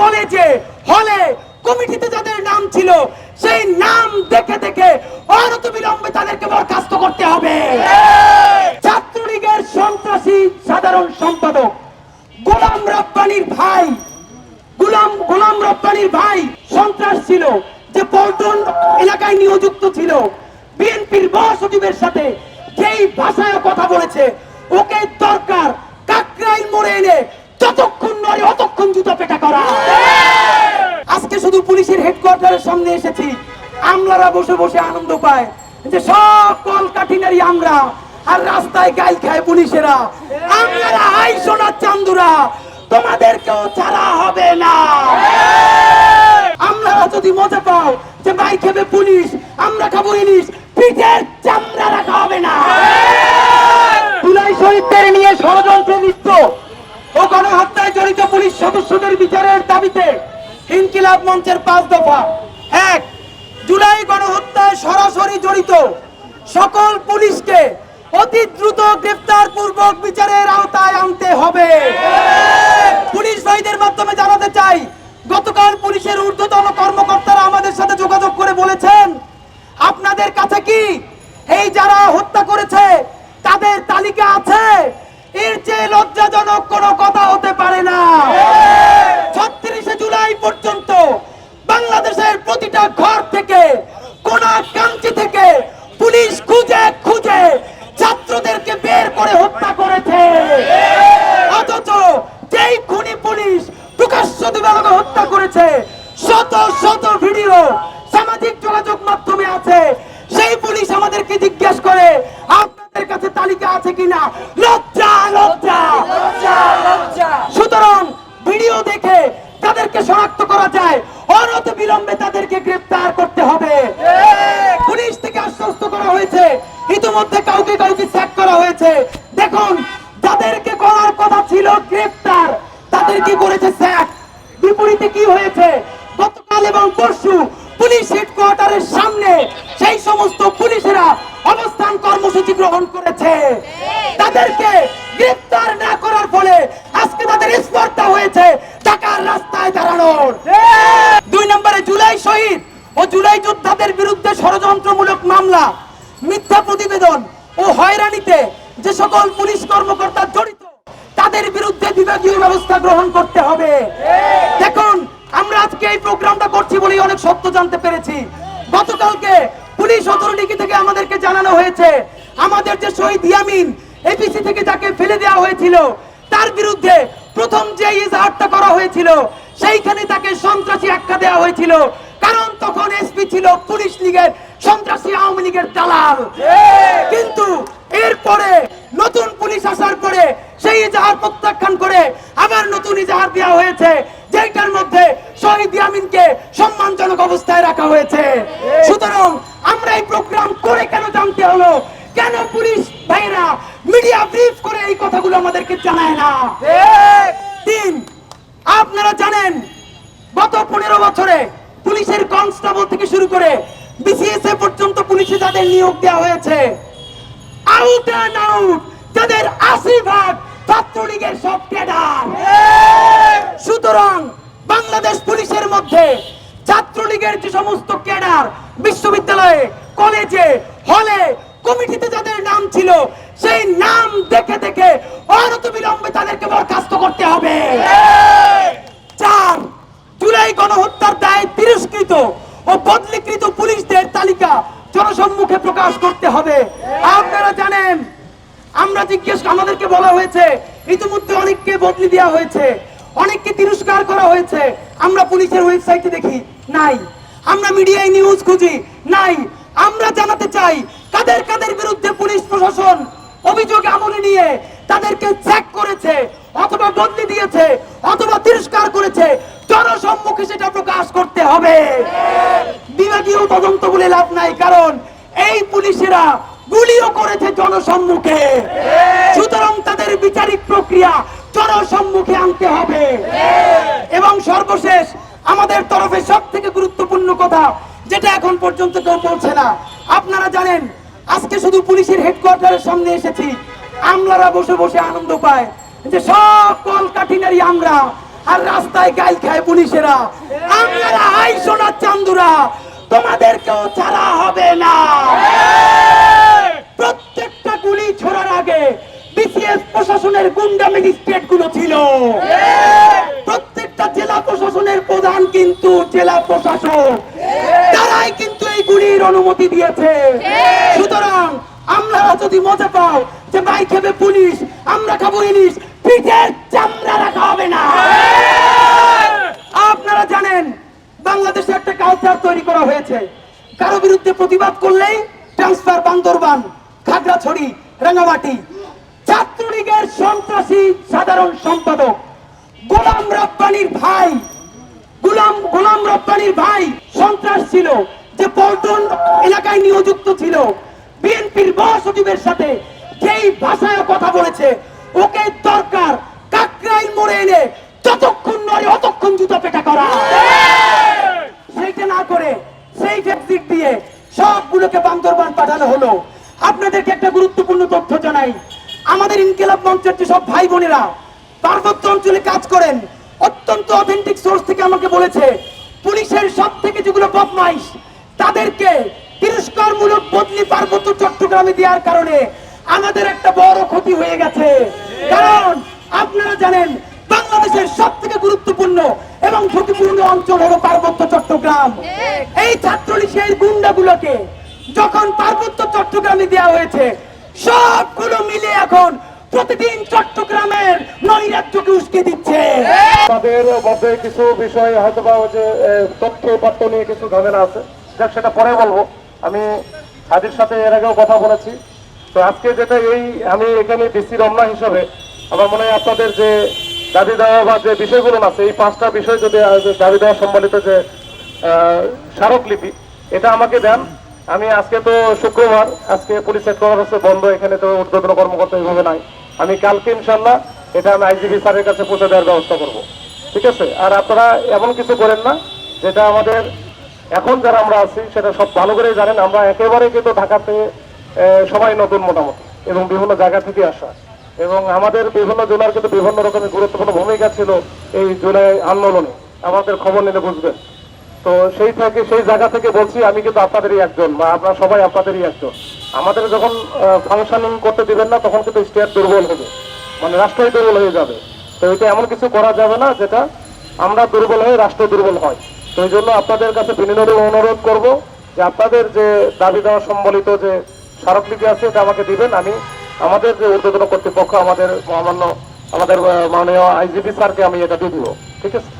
কলেজে হলে কমিটিতে যাদের নাম ছিল সেই নাম দেখে দেখে অনত বিলম্বে তাদেরকে বরখাস্ত করতে হবে। ছাত্রলীগের সন্ত্রাসী সাধারণ সম্পাদক গোলাম রব্বানির ভাই গোলাম গোলাম রব্বানির ভাই সন্ত্রাস ছিল যে পল্টন এলাকায় নিয়োজিত ছিল। বিএনপির মহাসচিবের সাথে যেই ভাষায় কথা বলেছে ওকে দরকার কাকরাইল মোড়ে এনে যতক্ষণ নয় অতক্ষণ জুতো পেটা আজকে শুধু পুলিশের হেডকোয়ার্টারের সামনে এসেছি। আমলারা বসে বসে আনন্দ পায় যে সকল কাঠিনারি আমরা আর রাস্তায় গাইল খায় পুলিশেরা। আমলারা হাই সোনার চান্দুরা তোমাদেরকেও ছাড়া হবে না। আমরা যদি মজা পাও যে ভাই খেবে পুলিশ আমরা খাব ইলিশ পিঠের চামড়া রাখা হবে না। তুলাই শহীদদের নিয়ে ষড়যন্ত্র লিপ্ত। ও গণহত্যায় জড়িত পুলিশ সদস্যদের বিচারের দাবিতে ইনকিলাব মঞ্চের পাঁচ দফা। এক, জুলাই গণহত্যায় সরাসরি জড়িত সকল পুলিশকে অতি দ্রুত গ্রেফতার পূর্বক বিচারের আওতায় আনতে হবে। পুলিশ ভাইদের মাধ্যমে জানাতে চাই, গতকাল পুলিশের ঊর্ধ্বতন কর্মকর্তারা আমাদের সাথে যোগাযোগ করে বলেছেন, আপনাদের কাছে কি এই যারা হত্যা করেছে, তাদের তালিকা আছে? এর চেয়ে লজ্জাজনক কোনো কথা অনত বিলম্বে তাদেরকে গ্রেফতার করতে হবে। পুলিশ থেকে আশ্বস্ত করা হয়েছে। ইতিমধ্যে কাউকে কাউকে স্যাক করা হয়েছে। দেখুন, যাদেরকে করার কথা ছিল গ্রেফতার তাদেরকে করেছে স্যাক বিপরীতে কি হয়েছে? গতকাল এবং পরশু পুলিশ হেডকোয়ার্টারের সামনে সেই সমস্ত পুলিশেরা অবস্থান কর্মসূচি গ্রহণ করেছে। তাদেরকে গ্রেফতার না করার ফলে আজকে তাদের স্পর্ধা হয়েছে ঢাকার রাস্তায় দাঁড়ানোর দুই নম্বরে জুলাই শহীদ ও জুলাই যোদ্ধাদের বিরুদ্ধে ষড়যন্ত্রমূলক মামলা মিথ্যা প্রতিবেদন ও হয়রানিতে যে সকল পুলিশ কর্মকর্তা জড়িত তাদের বিরুদ্ধে বিভাগীয় ব্যবস্থা গ্রহণ করতে হবে। দেখুন আমরা আজকে এই প্রোগ্রামটা করছি বলেই অনেক সত্য জানতে পেরেছি। গতকালকে পুলিশ অথরিটি থেকে আমাদেরকে জানানো হয়েছে আমাদের যে শহীদ ইয়ামিন এপিসি থেকে যাকে ফেলে দেওয়া হয়েছিল তার বিরুদ্ধে প্রথম যে ইজহারটা করা হয়েছিল সেইখানে তাকে সন্ত্রাসী আখ্যা দেওয়া হয়েছিল। কারণ তখন এসপি ছিল পুলিশ লীগের সন্ত্রাসী আওয়ামী লীগের দালাল। কিন্তু এরপরে নতুন পুলিশ আসার পরে সেই ইজাহার প্রত্যাখ্যান করে আবার নতুন ইজাহার দেওয়া হয়েছে যেটার মধ্যে শহীদ ইয়ামিনকে সম্মানজনক অবস্থায় রাখা হয়েছে। সুতরাং আমরা এই প্রোগ্রাম করে কেন জানতে হলো? কেন পুলিশ ভাইরা মিডিয়া ব্রিফ করে এই কথাগুলো আমাদেরকে জানায় না? তিন, আপনারা জানেন, গত পনেরো বছরে পুলিশের কনস্টেবল থেকে শুরু করে বিসিএস পর্যন্ত পুলিশে যাদের নিয়োগ দেওয়া হয়েছে আউট আউট যাদের আশি ভাগ ছাত্রলীগের সব ক্যাডার। সুতরাং বাংলাদেশ পুলিশের মধ্যে ছাত্রলীগের যে সমস্ত ক্যাডার বিশ্ববিদ্যালয়ে, কলেজে, হলে, কমিটিতে যাদের নাম ছিল, সেই নাম দেখে দেখে অনত বিলম্বে তাদেরকে বরখাস্ত করতে হবে। চার, জুলাই গণহত্যার দায়ে তিরস্কৃত ও বদলিকৃত পুলিশদের তালিকা জনসম্মুখে প্রকাশ করতে হবে। আপনারা জানেন, আমরা জিজ্ঞেস আমাদেরকে বলা হয়েছে, ইতিমধ্যে অনেককে বদলি দেওয়া হয়েছে, অনেককে তিরস্কার করা হয়েছে। আমরা পুলিশের ওয়েবসাইটে দেখি, নাই। আমরা মিডিয়ায় নিউজ খুঁজি, নাই। আমরা জানাতে চাই, কাদের কাদের বিরুদ্ধে পুলিশ প্রশাসন অভিযোগ আমলে নিয়ে তাদেরকে চেক করেছে, অথবা বদলি দিয়েছে, অথবা তিরস্কার করেছে, জনসম্মুখে সেটা প্রকাশ করতে হবে। বিভাগীয় তদন্ত বলে লাভ নাই, কারণ এই পুলিশেরা গুলিও করেছে জনসম্মুখে। সুতরাং তাদের বিচারিক প্রক্রিয়া জনসম্মুখে আনতে হবে। এবং সর্বশেষ আমাদের তরফে সব থেকে গুরুত্বপূর্ণ কথা, যেটা এখন পর্যন্ত কেউ বলছে না। আপনারা জানেন, আজকে শুধু পুলিশের হেডকোয়ার্টারের সামনে এসেছি। আমলারা বসে বসে আনন্দ পায় যে সকল কাঠিনারি আমরা আর রাস্তায় গাইল খায় পুলিশেরা। আমলারা হাই সোনার চান্দুরা। তোমাদেরকেও ছাড়া হবে না। প্রত্যেকটা গুলি ছোড়ার আগে বিসিএস প্রশাসনের গুন্ডা ম্যাজিস্ট্রেটগুলো ছিল প্রত্যেকটা জেলা প্রশাসনের প্রধান কিন্তু জেলা প্রশাসক। তারাই কিন্তু এই গুলির অনুমতি দিয়েছে। সুতরাং আমরা যদি মজা পাও যে ভাই খেবে পুলিশ আমরা খাব ইলিশ পিঠের চামড়া রাখা হবে না আপনারা জানেন বাংলাদেশে একটা কালচার তৈরি করা হয়েছে। কারও বিরুদ্ধে প্রতিবাদ করলেই ট্রান্সফার বান্দরবান, খাগড়াছড়ি রাঙামাটি ছাত্রলীগের সন্ত্রাসী সাধারণ সম্পাদক গোলাম রব্বানির ভাই, গোলাম গোলাম রব্বানির ভাই সন্ত্রাস ছিল যে পল্টন এলাকায় নিয়োজিত ছিল। বিএনপির মহাসচিবের সাথে যেই ভাষায় কথা বলেছে, ওকে দরকার কাকরাইল মোড়ে এনে যতক্ষণ নয় অতক্ষণ জুতো পেটা করা সেইটা না করে সেই ফেক্সিক দিয়ে সবগুলোকে বান্দরবান হলো। আপনাদেরকে একটা গুরুত্বপূর্ণ তথ্য জানাই। আমাদের ইনকেলাব মঞ্চের যে সব ভাই বোনেরা পার্বত্য অঞ্চলে কাজ করেন। অত্যন্ত অথেন্টিক সোর্স থেকে আমাকে বলেছে পুলিশের সব থেকে যেগুলো বদমাইশ তাদেরকে তিরস্কারমূলক বদলি পার্বত্য চট্টগ্রামে দেওয়ার কারণে আমাদের একটা বড় ক্ষতি হয়ে গেছে। কারণ আপনারা জানেন বাংলাদেশের সব থেকে গুরুত্বপূর্ণ এবং ঝুঁকিপূর্ণ অঞ্চল হলো পার্বত্য চট্টগ্রাম। এই ছাত্রলীগের গুন্ডাগুলোকে যখন পার্বত্য চট্টগ্রামে দেওয়া হয়েছে, সবগুলো মিলে এখন প্রতিদিন চট্টগ্রামের নৈরাজ্যকে উস্কে দিচ্ছে। তাদের মধ্যে কিছু বিষয় হয়তো বা যে তথ্য উপাত্ত নিয়ে কিছু ঝামেলা আছে। যাক, সেটা পরে বলব। আমি হাজির সাথে এর আগেও কথা বলেছি। তো আজকে যেটা এই, আমি এখানে ডিসি রমনা হিসাবে, আমার মনে হয় আপনাদের যে দাবি দেওয়া বা যে বিষয়গুলো আছে, এই পাঁচটা বিষয় যদি দাবি দেওয়া সম্বলিত যে স্মারকলিপি, এটা আমাকে দেন। আমি আজকে তো শুক্রবার, আজকে পুলিশ হেডকোয়ার্টার হচ্ছে বন্ধ, এখানে তো উদ্বোধন কর্মকর্তা এইভাবে নাই। আমি কালকে ইনশাল্লাহ এটা আমি আইজিবি স্যারের কাছে পৌঁছে দেওয়ার ব্যবস্থা করব। ঠিক আছে? আর আপনারা এমন কিছু করেন না, যেটা আমাদের, এখন যারা আমরা আছি, সেটা সব ভালো করে জানেন, আমরা একেবারে কিন্তু ঢাকাতে সবাই নতুন মোটামুটি, এবং বিভিন্ন জায়গা থেকে আসা। এবং আমাদের বিভিন্ন জেলার কিন্তু বিভিন্ন রকমের গুরুত্বপূর্ণ ভূমিকা ছিল এই জুলাই আন্দোলনে। আমাদের খবর নিলে বুঝবেন। তো সেই থেকে, সেই জায়গা থেকে বলছি, আমি কিন্তু আপনাদেরই একজন, বা আপনারা সবাই আপনাদেরই একজন। আমাদের যখন ফাংশনিং করতে দিবেন না, তখন কিন্তু স্টেট দুর্বল হবে। মানে রাষ্ট্রই দুর্বল হয়ে যাবে। তো এটা এমন কিছু করা যাবে না, যেটা আমরা দুর্বল হয়ে রাষ্ট্র দুর্বল হয়। তো এই জন্য আপনাদের কাছে বিনীত অনুরোধ করব যে আপনাদের যে দাবি দেওয়া সম্বলিত যে স্মারকলিপি আছে, এটা আমাকে দিবেন। আমি আমাদের যে ঊর্ধ্বতন কর্তৃপক্ষ, আমাদের মহামান্য, আমাদের মাননীয় আইজিপি স্যারকে আমি এটা দিয়ে দিব। ঠিক আছে?